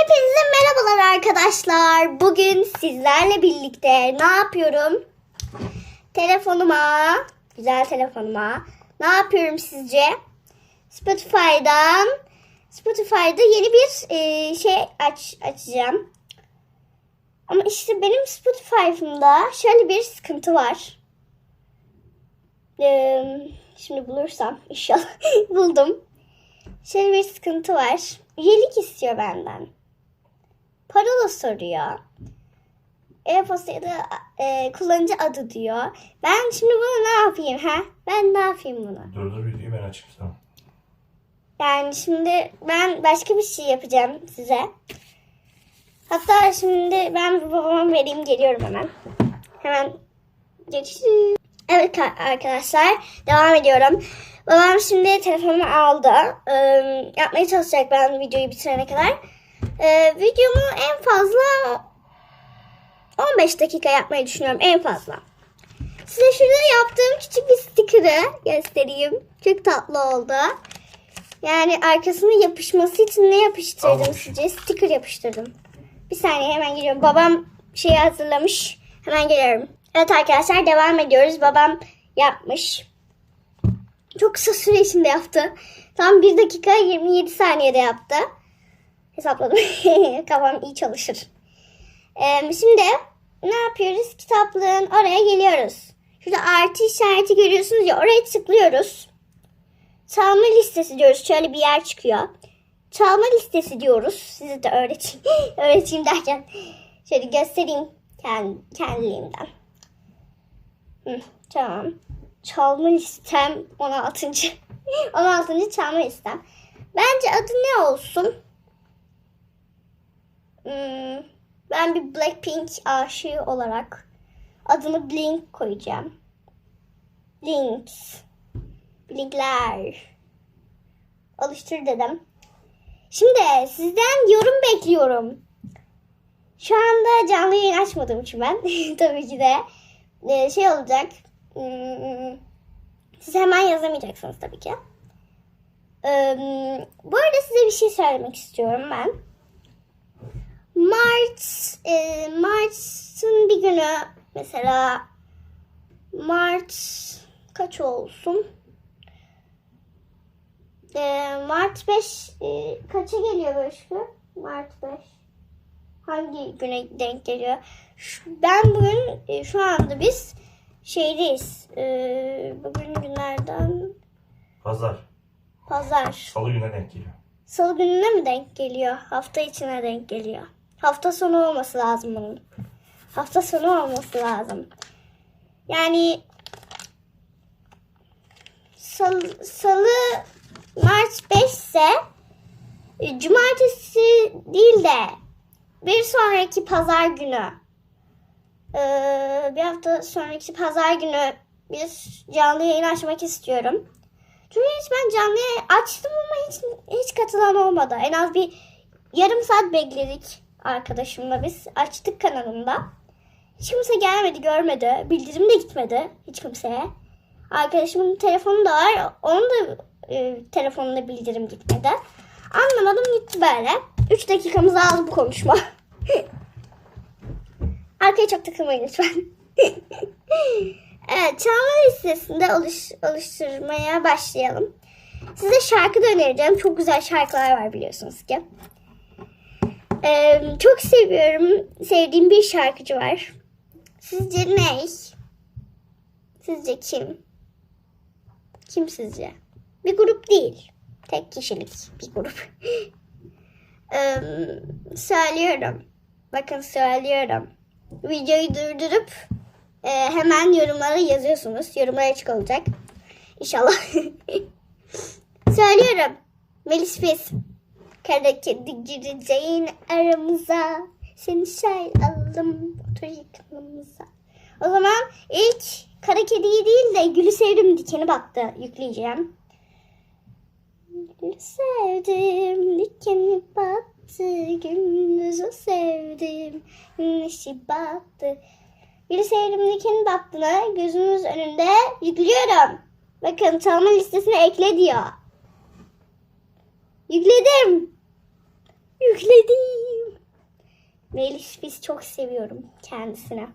Hepinize merhabalar arkadaşlar. Bugün sizlerle birlikte ne yapıyorum? Telefonuma, güzel telefonuma ne yapıyorum sizce? Spotify'dan Spotify'da yeni bir e, şey aç açacağım. Ama işte benim Spotify'ımda şöyle bir sıkıntı var. Ee, şimdi bulursam inşallah buldum. Şöyle bir sıkıntı var. Üyelik istiyor benden. Parola soruyor. E-posta ya da e, kullanıcı adı diyor. Ben şimdi bunu ne yapayım ha? Ben ne yapayım bunu? Dur dur videoyu ben açayım sana. Yani şimdi ben başka bir şey yapacağım size. Hatta şimdi ben babama vereyim geliyorum hemen. Hemen geçiyorum. Evet ka- arkadaşlar devam ediyorum. Babam şimdi telefonumu aldı. Ee, yapmaya çalışacak ben videoyu bitirene kadar. Ee, videomu en fazla 15 dakika yapmayı düşünüyorum en fazla. Size şurada yaptığım küçük bir sticker'ı göstereyim. Çok tatlı oldu. Yani arkasına yapışması için ne yapıştırdım Almamış. sizce? Sticker yapıştırdım. Bir saniye hemen geliyorum. Babam şeyi hazırlamış. Hemen geliyorum. Evet arkadaşlar devam ediyoruz. Babam yapmış. Çok kısa süre içinde yaptı. Tam 1 dakika 27 saniyede yaptı. Hesapladım. Kafam iyi çalışır. Ee, şimdi ne yapıyoruz? Kitaplığın oraya geliyoruz. Şurada artı işareti görüyorsunuz ya oraya tıklıyoruz. Çalma listesi diyoruz. Şöyle bir yer çıkıyor. Çalma listesi diyoruz. Size de öğreteyim. öğreteyim derken şöyle göstereyim kend, kendiliğimden. Hı, tamam. Çalma listem 16. 16. çalma listem. Bence adı ne olsun? Hmm, ben bir Blackpink aşığı olarak adını Blink koyacağım. Blinks. Blinkler. Alıştır dedim. Şimdi sizden yorum bekliyorum. Şu anda canlı yayın açmadığım için ben tabii ki de e, şey olacak. Hmm, Siz hemen yazamayacaksınız tabii ki. Ee, bu arada size bir şey söylemek istiyorum ben. Mart, e, Mart'ın bir günü mesela Mart kaç olsun? E, Mart 5 e, kaça geliyor Başka? Mart 5. Hangi güne denk geliyor? Şu- ben bugün e, şu anda biz şeydeyiz. E, bugün günlerden Pazar. pazar. Salı güne denk geliyor. Salı gününe mi denk geliyor? Hafta içine denk geliyor. Hafta sonu olması lazım bunun. Hafta sonu olması lazım. Yani salı, salı Mart 5 ise e, cumartesi değil de bir sonraki pazar günü e, bir hafta sonraki pazar günü bir canlı yayın açmak istiyorum. Çünkü hiç ben canlı açtım ama hiç, hiç katılan olmadı. En az bir yarım saat bekledik arkadaşımla biz. Açtık kanalımda. Hiç kimse gelmedi, görmedi. Bildirim de gitmedi hiç kimseye. Arkadaşımın telefonu da var. Onun da e, telefonuna bildirim gitmedi. Anlamadım gitti böyle. 3 dakikamızı aldı bu konuşma. Arkaya çok takılmayın lütfen. evet, çalma listesinde alış, oluşturmaya başlayalım. Size şarkı da önereceğim. Çok güzel şarkılar var biliyorsunuz ki. Ee, çok seviyorum. Sevdiğim bir şarkıcı var. Sizce ne? Sizce kim? Kim sizce? Bir grup değil. Tek kişilik bir grup. Ee, söylüyorum. Bakın söylüyorum. Videoyu durdurup e, hemen yorumlara yazıyorsunuz. Yorumlar açık olacak. İnşallah. Söylüyorum. Melis Pes. Kara kedi gireceğin aramıza. Seni şair alalım. Otur yakınımıza. O zaman ilk kara kediyi değil de gülü sevdim dikeni baktı yükleyeceğim. Gülü sevdim dikeni battı gündüzü sevdim güneşi battı. Gülü sevdim dikeni battığına gözünüz önünde yüklüyorum. Bakın çalma listesine ekle diyor. Yükledim. Yükledim. Melis biz çok seviyorum kendisine.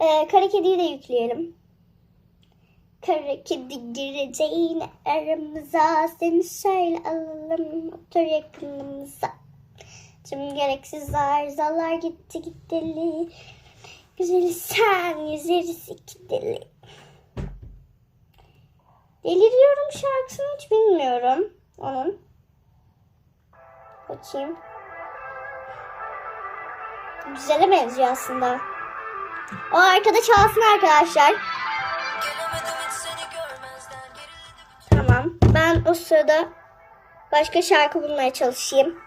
Ee, kara kediyi de yükleyelim. Kara kedi gireceğine aramıza seni şöyle alalım otur yakınımıza. Tüm gereksiz arızalar gitti gitteli. Güzeli sen yüzeriz iki deli. Deliriyorum şarkısını hiç bilmiyorum onun. Bakayım. Güzele benziyor aslında. O arkada çalsın arkadaşlar. Tamam. Ben o sırada başka şarkı bulmaya çalışayım.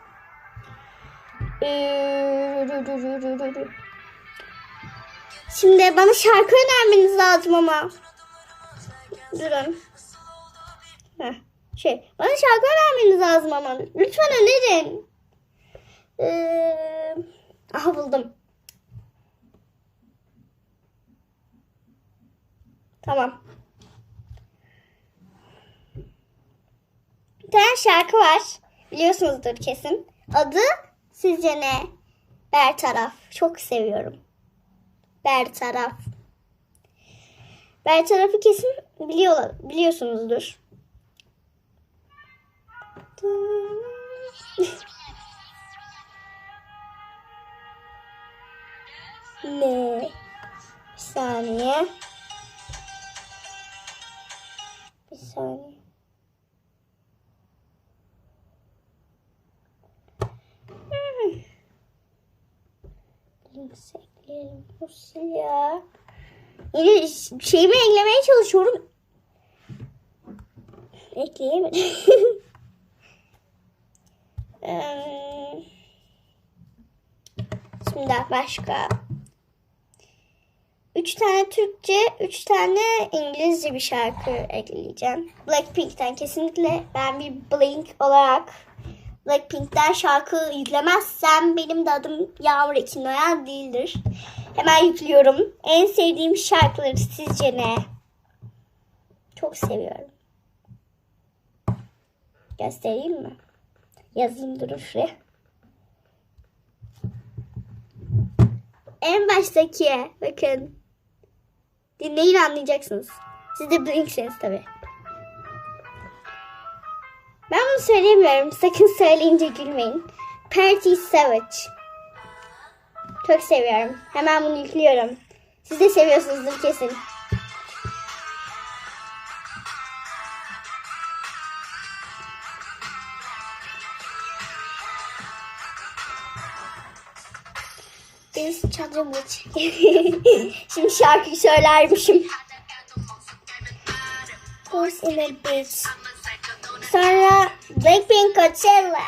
Şimdi bana şarkı önermeniz lazım ama. Durun. Şey, bana şarkı önermeniz lazım ama. Lütfen önerin. Ee, aha buldum. Tamam. Bir tane şarkı var. Biliyorsunuzdur kesin. Adı Sizce ne? Bertaraf. Çok seviyorum. Bertaraf. Bertaraf'ı kesin biliyor, biliyorsunuzdur. Ne? Bir saniye. Bir saniye. Links ekleyelim. Yine şeyimi eklemeye çalışıyorum. Ekleyemedim. Şimdi başka. Üç tane Türkçe, üç tane İngilizce bir şarkı ekleyeceğim. Blackpink'ten kesinlikle ben bir Blink olarak Blackpink'ten şarkı yüklemezsem benim de adım Yağmur Ekin Noyan değildir. Hemen yüklüyorum. En sevdiğim şarkıları sizce ne? Çok seviyorum. Göstereyim mi? Yazayım durun şuraya. En baştaki bakın. Dinleyin anlayacaksınız. Siz de Blinkseniz tabii. Ben bunu söyleyemiyorum. Sakın söyleyince gülmeyin. Party Savage. Çok seviyorum. Hemen bunu yüklüyorum. Siz de seviyorsunuzdur kesin. Biz çadırımız. Şimdi şarkıyı söylermişim. Horse in the beach. Sonra Blackpink Coachella.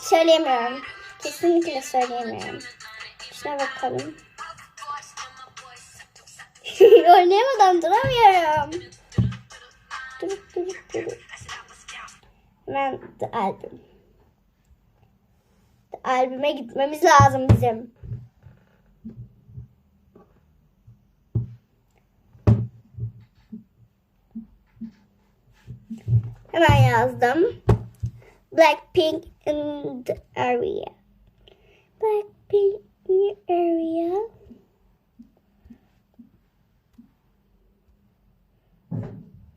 Söyleyemiyorum. Kesinlikle söyleyemiyorum. Şuna bakalım. Oynayamadan duramıyorum. Dur dur dur. Album. The Albüm'e gitmemiz lazım bizim. Hemen yazdım. Blackpink in the area. Blackpink in the area.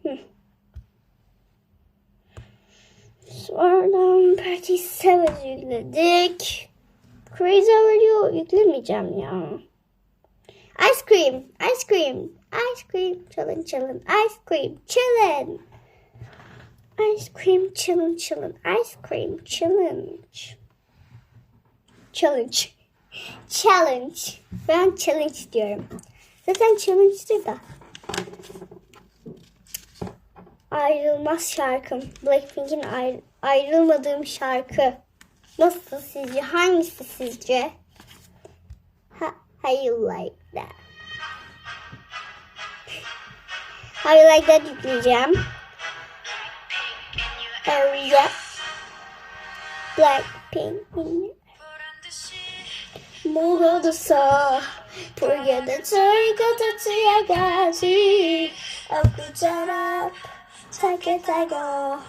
Hmm. Sonradan Party Savage yükledik. Crazy Over yüklemeyeceğim ya. Ice cream, ice cream, ice cream, chillin chillin, ice cream, chillin. Ice cream chillin chillin, ice cream challenge. Challenge. Challenge. Ben challenge diyorum. Zaten challenge'dır da. Ayrılmaz şarkım. Blackpink'in ayrı- ayrılmadığım şarkı. Nasıl sizce? Hangisi sizce? Ha, how you like that? How you like that yükleyeceğim. area. Black painting. Morro do sol, porque da tsuika da tsuyagashi. Okuchara, take tago.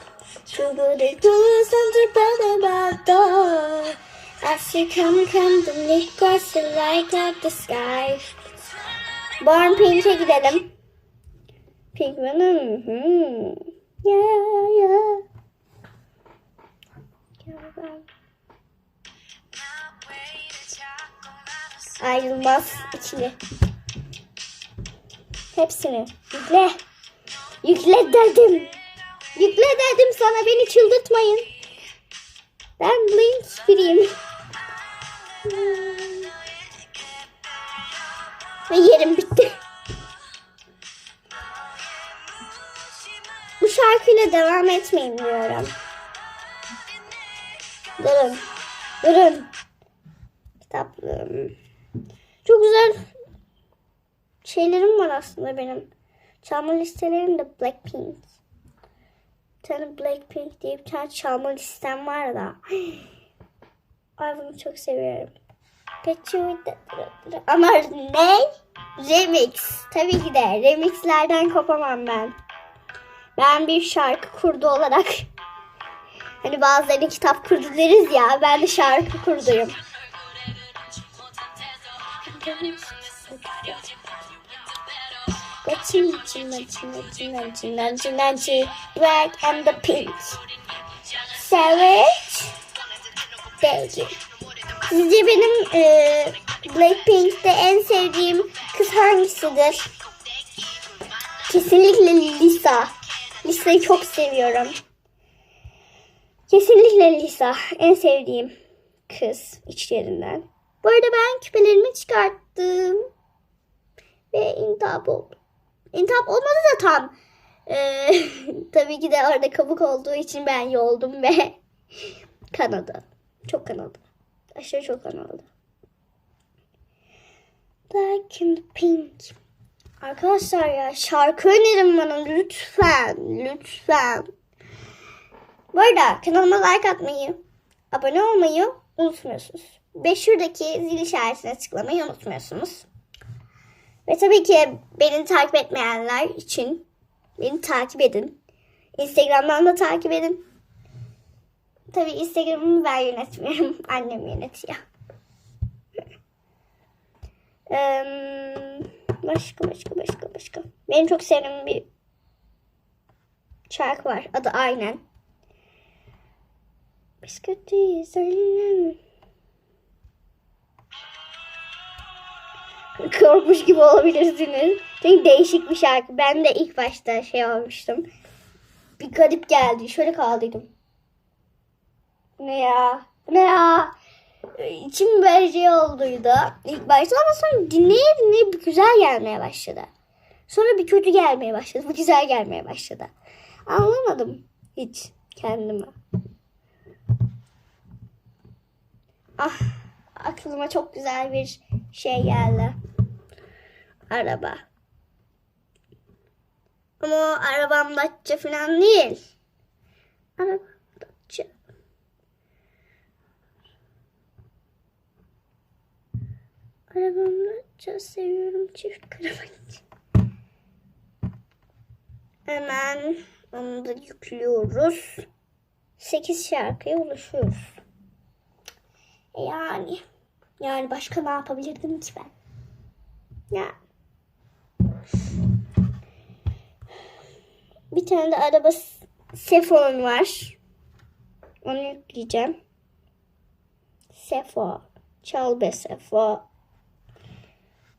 Trouble de tous, on se parle bateau. As you come, come to me, cause the light of the sky. Barn painting, denim. Pink venom. Mm -hmm. Yeah, yeah. Ayrılmaz ikili. Hepsini. Yükle. Yükle dedim. Yükle dedim sana beni çıldırtmayın. Ben Blink biriyim. Ve yerim bitti. Bu şarkıyla devam etmeyin diyorum. Durun. Durun. Kitaplığım. Çok güzel şeylerim var aslında benim. Çalma listelerim de Blackpink. Bir tane Blackpink diye bir tane çalma listem var da. Ay bunu çok seviyorum. Ama ne? Remix. Tabii ki de remixlerden kopamam ben. Ben bir şarkı kurdu olarak hani bazıları kitap kurdu deriz ya ben de şarkı kurduyum. Black and the pink Savage Baby Sizce benim e, Blackpink'te en sevdiğim kız hangisidir? Kesinlikle Lisa. Lisa'yı çok seviyorum. Kesinlikle Lisa. En sevdiğim kız içlerinden. Bu arada ben küpelerimi çıkarttım. Ve intihap oldu. İntihap olmadı da tam. Ee, tabii ki de orada kabuk olduğu için ben yoldum ve kanadı. Çok kanadı. Aşırı çok kanadı. Black and Pink. Arkadaşlar ya şarkı önerin bana lütfen. Lütfen. Bu arada kanalıma like atmayı, abone olmayı unutmuyorsunuz. Ve şuradaki zil işaretine tıklamayı unutmuyorsunuz. Ve tabii ki beni takip etmeyenler için beni takip edin. Instagram'dan da takip edin. Tabii Instagram'ımı ben yönetmiyorum. Annem yönetiyor. Başka başka başka başka. Benim çok sevdiğim bir şarkı var. Adı aynen. Biz kötüyüz. Korkmuş gibi olabilirsiniz. Çünkü değişik bir şarkı. Ben de ilk başta şey olmuştum. Bir garip geldi. Şöyle kaldıydım. Ne ya? Ne ya? İçim böyle şey olduydu ilk başta ama sonra dinleye dinleye bir güzel gelmeye başladı. Sonra bir kötü gelmeye başladı. Bir güzel gelmeye başladı. Anlamadım hiç kendimi. Ah aklıma çok güzel bir şey geldi. Araba. Ama o arabam Dacia falan değil. Araba Dacia. Arabamı çok seviyorum çift karavanı. Hemen onu da yüklüyoruz. 8 şarkıya ulaşıyoruz. Yani yani başka ne yapabilirdim ki ben? Ya. Bir tane de araba Sefon var. Onu yükleyeceğim. Sefo. Çal be Sefo.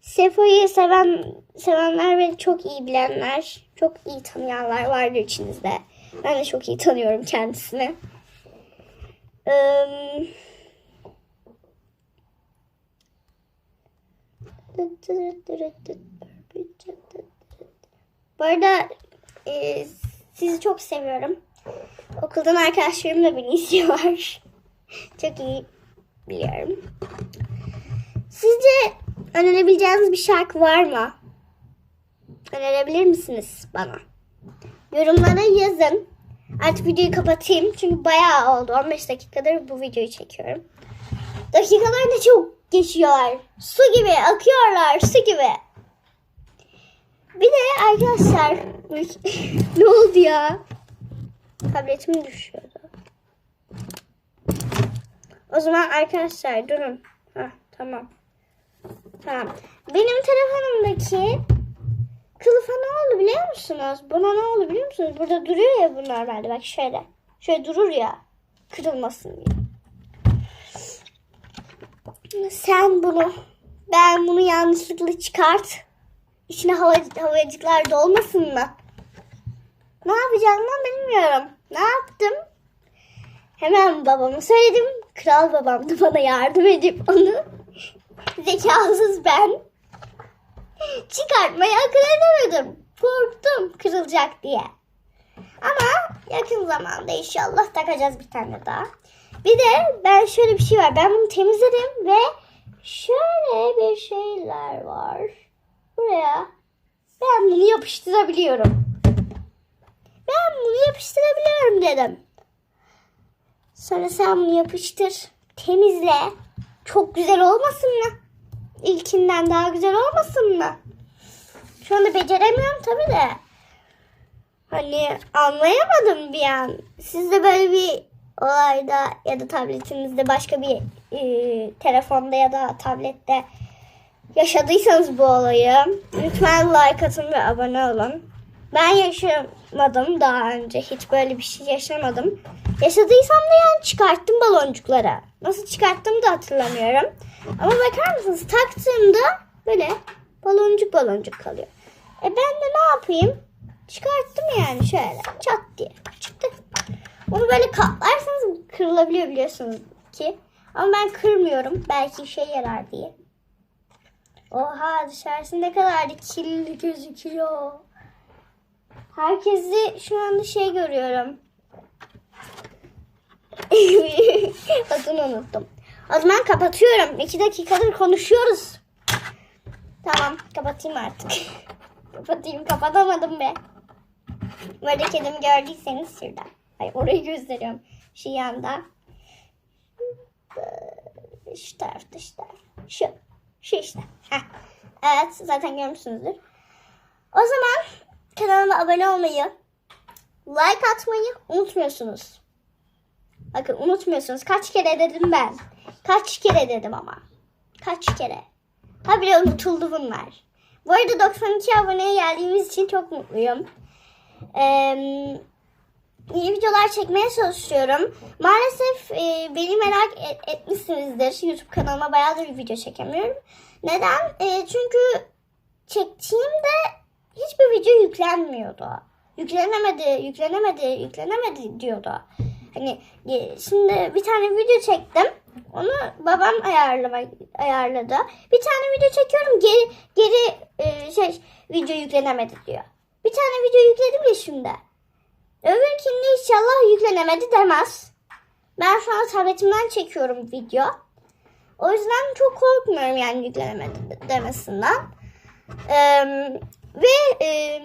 Sefo'yu seven sevenler ve çok iyi bilenler, çok iyi tanıyanlar vardır içinizde. Ben de çok iyi tanıyorum kendisini. Eee Bu arada e, sizi çok seviyorum. Okuldan arkadaşlarım da beni izliyorlar. çok iyi biliyorum. Sizce önerebileceğiniz bir şarkı var mı? Önerebilir misiniz bana? Yorumlara yazın. Artık videoyu kapatayım. Çünkü bayağı oldu. 15 dakikadır bu videoyu çekiyorum. Dakikalar da çok geçiyor. Su gibi akıyorlar. Su gibi. Bir de arkadaşlar ne oldu ya? Tabletim düşüyordu. O zaman arkadaşlar durun. Heh, tamam. Tamam. Benim telefonumdaki kılıfa ne oldu biliyor musunuz? Buna ne oldu biliyor musunuz? Burada duruyor ya bu normalde bak şöyle. Şöyle durur ya. Kırılmasın diye. Sen bunu ben bunu yanlışlıkla çıkart. İçine hava, havacıklar dolmasın mı? Ne yapacağımı bilmiyorum. Ne yaptım? Hemen babama söyledim. Kral babam da bana yardım edip onu zekasız ben çıkartmayı akıl edemedim. Korktum kırılacak diye. Ama yakın zamanda inşallah takacağız bir tane daha. Bir de ben şöyle bir şey var. Ben bunu temizledim ve şöyle bir şeyler var. Buraya ben bunu yapıştırabiliyorum. Ben bunu yapıştırabiliyorum dedim. Sonra sen bunu yapıştır. Temizle. Çok güzel olmasın mı? İlkinden daha güzel olmasın mı? Şu anda beceremiyorum tabii de. Hani anlayamadım bir an. Siz de böyle bir olayda ya da tabletinizde başka bir e, telefonda ya da tablette yaşadıysanız bu olayı lütfen like atın ve abone olun. Ben yaşamadım daha önce. Hiç böyle bir şey yaşamadım. Yaşadıysam da yani çıkarttım baloncuklara. Nasıl çıkarttığımı da hatırlamıyorum. Ama bakar mısınız taktığımda böyle baloncuk baloncuk kalıyor. E ben de ne yapayım? Çıkarttım yani şöyle çat diye çıktı. Onu böyle katlarsanız kırılabiliyor biliyorsunuz ki. Ama ben kırmıyorum. Belki işe yarar diye. Oha dışarısı ne kadar da kirli gözüküyor. Herkesi şu anda şey görüyorum. Adını unuttum. O zaman kapatıyorum. İki dakikadır konuşuyoruz. Tamam kapatayım artık. kapatayım kapatamadım be. Böyle kedimi gördüyseniz şuradan. Ay orayı gösteriyorum. Şu yanda. Şu tarafta işte. Şu. Şu işte. Heh. Evet zaten görmüşsünüzdür. O zaman kanalıma abone olmayı, like atmayı unutmuyorsunuz. Bakın unutmuyorsunuz. Kaç kere dedim ben. Kaç kere dedim ama. Kaç kere. Ha bile unutuldu bunlar. Bu arada 92 aboneye geldiğimiz için çok mutluyum. Ee, yeni videolar çekmeye çalışıyorum. Maalesef e, beni merak et- etmişsinizdir. YouTube kanalıma bayağıdır video çekemiyorum. Neden? E, çünkü çektiğimde hiçbir video yüklenmiyordu. Yüklenemedi, yüklenemedi, yüklenemedi diyordu. Hani e, şimdi bir tane video çektim. Onu babam ayarlama, ayarladı. Bir tane video çekiyorum geri geri e, şey video yüklenemedi diyor. Bir tane video yükledim ya şimdi. Öbürkinde inşallah yüklenemedi demez. Ben şu an tabletimden çekiyorum video. O yüzden çok korkmuyorum yani yüklenemedi de- demesinden. Ee, ve e,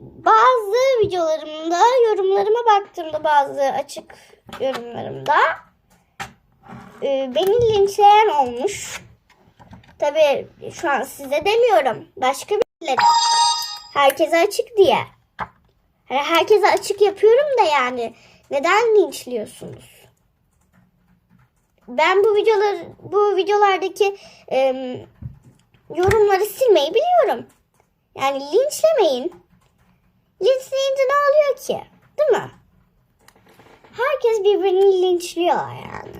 bazı videolarımda yorumlarıma baktığımda bazı açık yorumlarımda e, beni linçleyen olmuş. Tabii şu an size demiyorum. Başka birileri. Herkese açık diye. Hani herkese açık yapıyorum da yani. Neden linçliyorsunuz? Ben bu videolar bu videolardaki em, yorumları silmeyi biliyorum. Yani linçlemeyin. Linçleyince ne oluyor ki? Değil mi? Herkes birbirini linçliyor yani.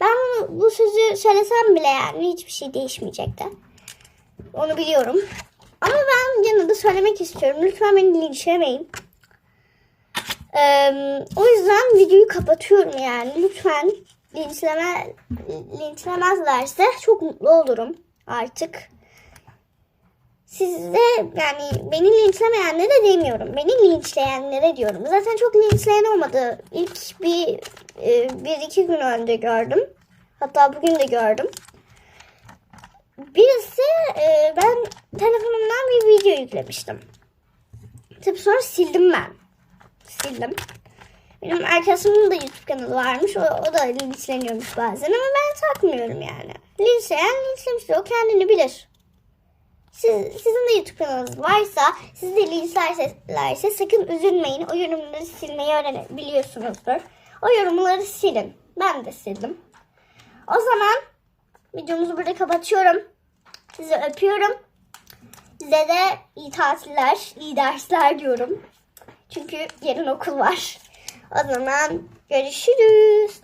Ben bunu, bu sözü söylesem bile yani hiçbir şey değişmeyecekti. Onu biliyorum. Ama ben gene de söylemek istiyorum. Lütfen beni linçlemeyin. Ee, o yüzden videoyu kapatıyorum yani. Lütfen linçleme, linçlemezlerse çok mutlu olurum artık. Size yani beni linçlemeyenlere demiyorum. Beni linçleyenlere diyorum. Zaten çok linçleyen olmadı. İlk bir, e, bir iki gün önce gördüm. Hatta bugün de gördüm. Birisi e, ben telefonumdan bir video yüklemiştim. Tabii sonra sildim ben. Sildim. Benim arkadaşımın da YouTube kanalı varmış. O, o da linçleniyormuş bazen ama ben takmıyorum yani. Linçleyen linçlemiştir. O kendini bilir. Siz, sizin de YouTube kanalınız varsa, siz de linçlerse sakın üzülmeyin. O yorumları silmeyi öğrenebiliyorsunuzdur. O yorumları silin. Ben de sildim. O zaman videomuzu burada kapatıyorum. Sizi öpüyorum. Size de iyi tatiller, iyi dersler diyorum. Çünkü yarın okul var. O zaman görüşürüz.